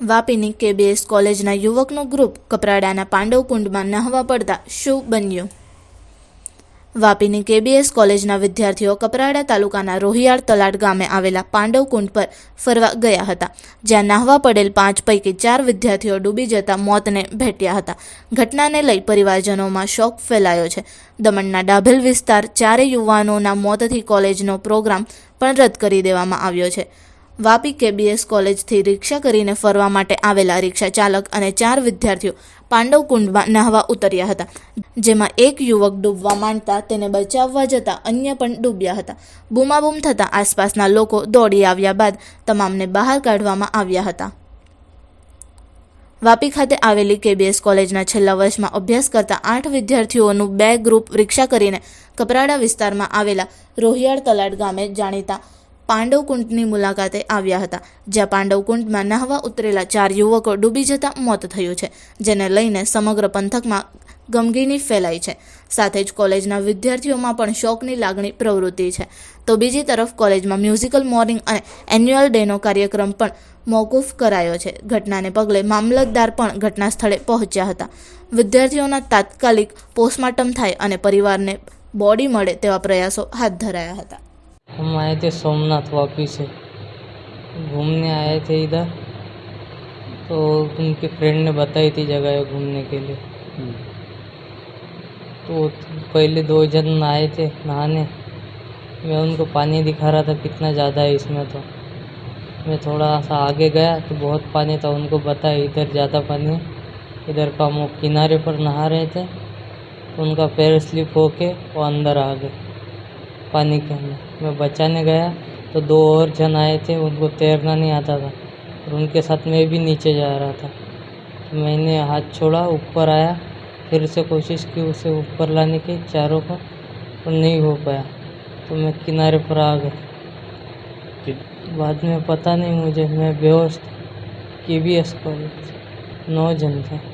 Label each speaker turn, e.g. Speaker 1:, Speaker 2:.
Speaker 1: વાપીની KBS કોલેજના યુવકનું group કપરાડાના પાંડવકુંડમાં નહાવા પડતા શું બન્યું. વાપીની કેબીએસ કોલેજના વિદ્યાર્થીઓ કપરાડા તાલુકાના રોહિયાળ તલાટ ગામે આવેલા પાંડવકુંડ પર ફરવા ગયા હતા, જ્યાં નાહવા પડેલ પાંચ પૈકી ચાર વિદ્યાર્થીઓ ડૂબી જતા મોતને ભેટ્યા હતા. ઘટનાને લઈ પરિવારજનોમાં શોક ફેલાયો છે. દમણના ડાભેલ વિસ્તાર ચારે યુવાનોના મોતથી કોલેજનો પ્રોગ્રામ પણ રદ કરી દેવામાં આવ્યો છે. વાપી કેબીએસ કોલેજથી રિક્ષા કરીને ફરવા માટે આવેલા રિક્ષા ચાલક અને ચાર વિદ્યાર્થીઓ પાંડવકુંડમાં નહાવા ઉતર્યા હતા, જેમાં એક યુવક ડૂબવા માંડતા તેને બચાવવા જતાં અન્ય પણ ડૂબ્યા હતા. બૂમાબૂમ થતાં આસપાસના લોકો દોડી આવ્યા બાદ તમામને બહાર કાઢવામાં આવ્યા હતા. વાપી ખાતે આવેલી કેબીએસ કોલેજના છેલ્લા વર્ષમાં અભ્યાસ કરતા આઠ વિદ્યાર્થીઓનું બે ગ્રુપ રિક્ષા કરીને કપરાડા વિસ્તારમાં આવેલા રોહિયાળ તલાડ ગામે જાણીતા પાંડવકુંડની મુલાકાતે આવ્યા હતા, જ્યાં પાંડવકુંડમાં નહાવા ઉતરેલા ચાર યુવકો ડૂબી જતા મોત થયું છે, જેને લઈને સમગ્ર પંથકમાં ગમગીની ફેલાઈ છે. સાથે જ કોલેજના વિદ્યાર્થીઓમાં પણ શોકની લાગણી પ્રવૃત્તિ છે. તો બીજી તરફ કોલેજમાં મ્યુઝિકલ મોર્નિંગ અને એન્યુઅલ ડેનો કાર્યક્રમ પણ મોકૂફ કરાયો છે. ઘટનાને પગલે મામલતદાર પણ ઘટના સ્થળે પહોંચ્યા હતા. વિદ્યાર્થીઓના તાત્કાલિક પોસ્ટમોર્ટમ થાય અને પરિવારને બોડી મળે તેવા પ્રયાસો હાથ ધરાયા હતા.
Speaker 2: हम आए थे सोमनाथ वापी से घूमने आए थे इधर तो उनके फ्रेंड ने बताई थी जगह घूमने के लिए तो पहले दो जन आए थे नहाने मैं उनको पानी दिखा रहा था कितना ज़्यादा है इसमें तो मैं थोड़ा सा आगे गया तो बहुत पानी था उनको बताया इधर ज़्यादा पानी है इधर का वो किनारे पर नहा रहे थे तो उनका पैर स्लिप होके वो अंदर आ गए पानी के अंदर। मैं बचाने गया तो दो और जन आए थे, उनको तैरना नहीं आता था और उनके साथ मैं भी नीचे जा रहा था। तो मैंने हाथ छोड़ा, ऊपर आया, फिर से कोशिश की उसे ऊपर लाने की, चारों को, पर नहीं हो पाया। तो मैं किनारे पर आ गया। बाद में पता नहीं मुझे, मैं बेहोश था के कॉलेज नौ जन थे।